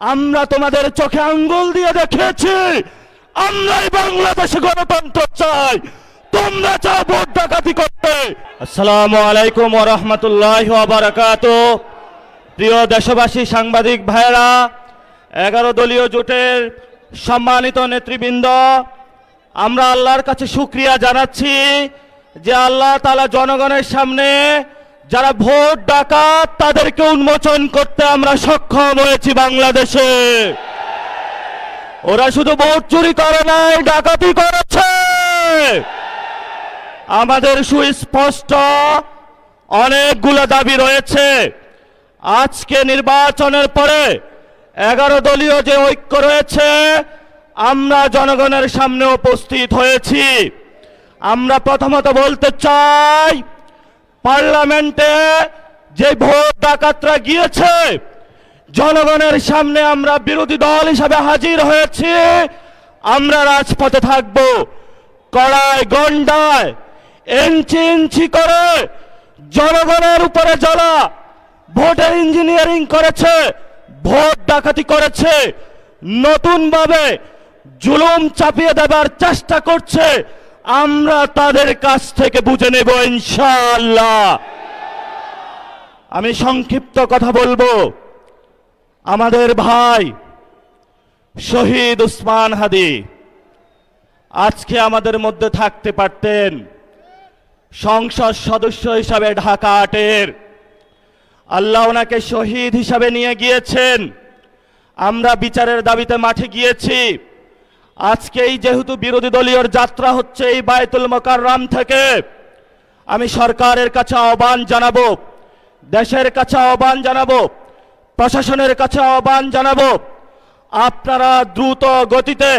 আমরা তোমাদের চোখে আঙ্গুল দিয়ে দেখিয়েছি আমরাই বাংলাদেশে গণতন্ত্র চাই। তোমরা চাও ভোট ডাকাতি করতে। আসসালামু আলাইকুম রাহমাতুল্লাহি বারাকাতু প্রিয় দেশবাসী, সাংবাদিক ভাইয়েরা, এগারো দলীয় জোটের সম্মানিত নেতৃবৃন্দ, আমরা আল্লাহর কাছে শুক্রিয়া জানাচ্ছি যে আল্লাহ তালা জনগণের সামনে যারা ভোট ডাকাত, তাদেরকে উন্মোচন করতে আমরা সক্ষম হয়েছি বাংলাদেশে। ওরা শুধু ভোট চুরি করে নাই, ডাকাতি করেছে। আমাদের সুস্পষ্ট অনেকগুলো দাবি রয়েছে। আজকে নির্বাচনের পরে এগারো দলীয় যে ঐক্য রয়েছে, আমরা জনগণের সামনে উপস্থিত হয়েছি। আমরা প্রথমত বলতে চাই পার্লামেন্টে যে ভোট ডাকাতরা গিয়েছে, জনগণের সামনে আমরা বিরোধী দল হিসাবে হাজির হয়েছি। আমরা রাজপথে থাকব, কড়ায় গন্ডায়, ইঞ্চি ইঞ্চি করে জনগণের উপরে যারা ভোটের ইঞ্জিনিয়ারিং করেছে, ভোট ডাকাতি করেছে, নতুনভাবে জুলুম চাপিয়ে দেবার চেষ্টা করছে আমরা তাদের কাছ থেকে বুঝে নেব, ইনশাআল্লাহ। আমি সংক্ষিপ্ত কথা বলব। আমাদের ভাই শহীদ উসমান হাদি আজকে আমাদের মধ্যে থাকতে পারতেন সংসদ সদস্য হিসাবে ঢাকা আটের। আল্লাহ ওনাকে শহীদ হিসাবে নিয়ে গিয়েছেন। আমরা বিচারের দাবিতে মাঠে গিয়েছি। আজকেই যেহেতু বিরোধী দলীয় যাত্রা হচ্ছে এই বায়তুল মোকাররাম থেকে, আমি সরকারের কাছে আহ্বান জানাব, দেশের কাছে আহ্বান জানাব, প্রশাসনের কাছে আহ্বান জানাব, আপনারা দ্রুত গতিতে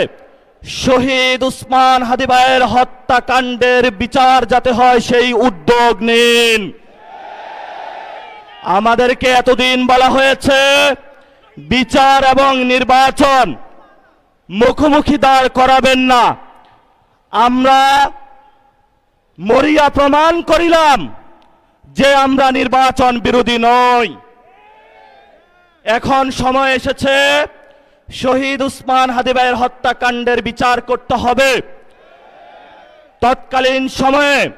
শহীদ উসমান হাদিবায়ের হত্যাকাণ্ডের বিচার যাতে হয় সেই উদ্যোগ নিন। আমাদেরকে এতদিন বলা হয়েছে, বিচার এবং নির্বাচন মুখোমুখি দাঁড় করাবেন না। আমরা মরিয়া প্রমাণ করিলাম যে আমরা নির্বাচন বিরোধী নই। এখন সময় এসেছে, শহীদ উসমান হাদিবাইয়ের হত্যাকাণ্ডের বিচার করতে হবে। তৎকালীন সময়ে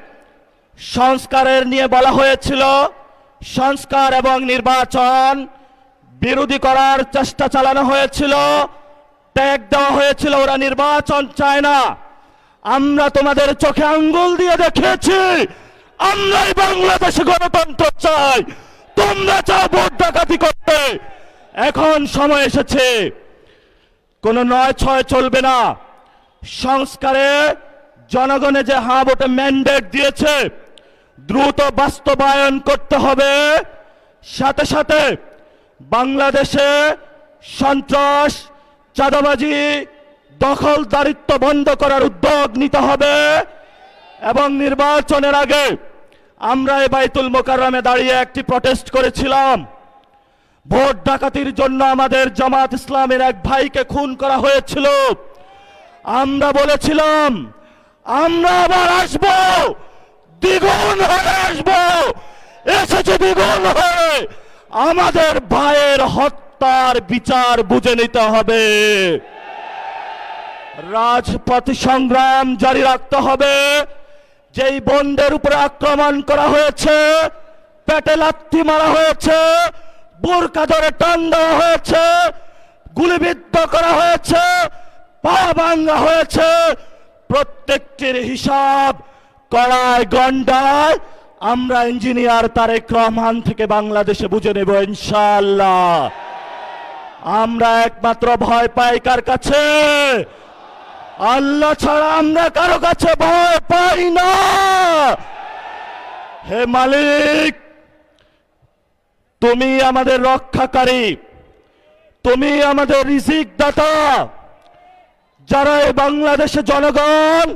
সংস্কারের নিয়ে বলা হয়েছিল, সংস্কার এবং নির্বাচন বিরোধী করার চেষ্টা চালানো হয়েছিল। ট্যাগ দেওয়া হয়েছিল, ওরা নির্বাচন চায় না। আমরা তোমাদের চোখে আঙ্গুল দিয়ে দেখিয়েছি আমরাই বাংলাদেশে গণতন্ত্র চাই। তোমরা চাও ভোট ডাকাতি করতে। এখন সময় এসেছে। কোন নয় ছয় চলবে না। সংস্কারে জনগণে যে হা ভোটে ম্যান্ডেট দিয়েছে, দ্রুত বাস্তবায়ন করতে হবে। সাথে সাথে বাংলাদেশে সন্ত্রাস চাঁদাবাজি, দখলদারিত্ব বন্ধ করার উদ্যোগ নিতে হবে এবং নির্বাচনের আগে আমরা এই বাইতুল মোকাররমে দাঁড়িয়ে একটি প্রটেস্ট করেছিলাম। ভোট ডাকাতির জন্য আমাদের জামাত ইসলামের এক ভাইকে খুন করা হয়েছিল। আমরা বলেছিলাম, আমরা আবার আসব, দ্বিগুণ হয়ে আসব, এসেছে দ্বিগুণ হয়ে। আমাদের ভাইয়ের হত্যার বিচার বুঝে নিতে হবে। রাজপথ সংগ্রাম জারি রাখতে হবে। যেই বন্ডের উপরে আক্রমণ করা হয়েছে, পেটে লাথি মারা হয়েছে, বোরকা ধরে টান দেওয়া হয়েছে, গুলিবিদ্ধ করা হয়েছে পা ভাঙ্গা হয়েছে প্রত্যেকটির হিসাব কড়ায় গন্ডায় আমরা ইঞ্জিনিয়ার তারেক রহমান থেকে বাংলাদেশে বুঝে নেব ইনশাআল্লাহ। আমরা একমাত্র ভয় পাই কার কাছে? আল্লাহ ছাড়া আমরা কারও কাছে ভয় পাই না। হে মালিক, তুমি আমাদের রক্ষাকারী, তুমি আমাদের রিজিক দাতা যারা এই বাংলাদেশে জনগণ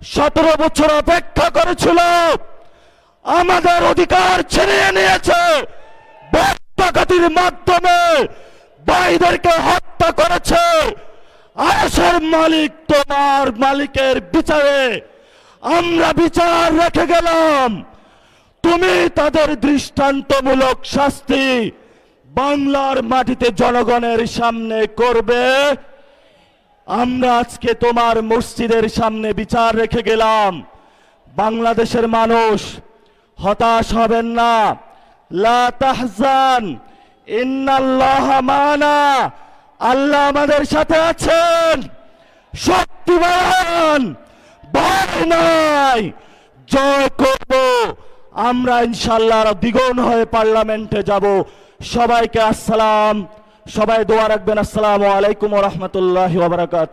সতেরো বছর অপেক্ষা করেছিল, আমাদের অধিকার ছিনিয়ে নিয়েছে। ভাইদেরকে হত্যা করেছে। আয়াসের মালিক তোমার মালিকের বিচারে আমরা বিচার রেখে গেলাম। তুমি তাদের দৃষ্টান্তমূলক শাস্তি বাংলার মাটিতে জনগণের সামনে করবে। আমরা আজকে তোমার মসজিদের সামনে বিচার রেখে গেলাম। বাংলাদেশের মানুষ হতাশ হবেন না। লা তাহজান। মানা। আল্লাহ আমাদের সাথে আছেন। শক্তিমান। ভয় নাই। জয় করব। আমরা ইনশাল্লাহ দ্বিগুণ হয়ে পার্লামেন্টে যাব। সবাইকে আসসালাম। সবাই দোয়া রাখবেন। আসসালাম আলাইকুম রহমতুল্লাহ বারাকাতু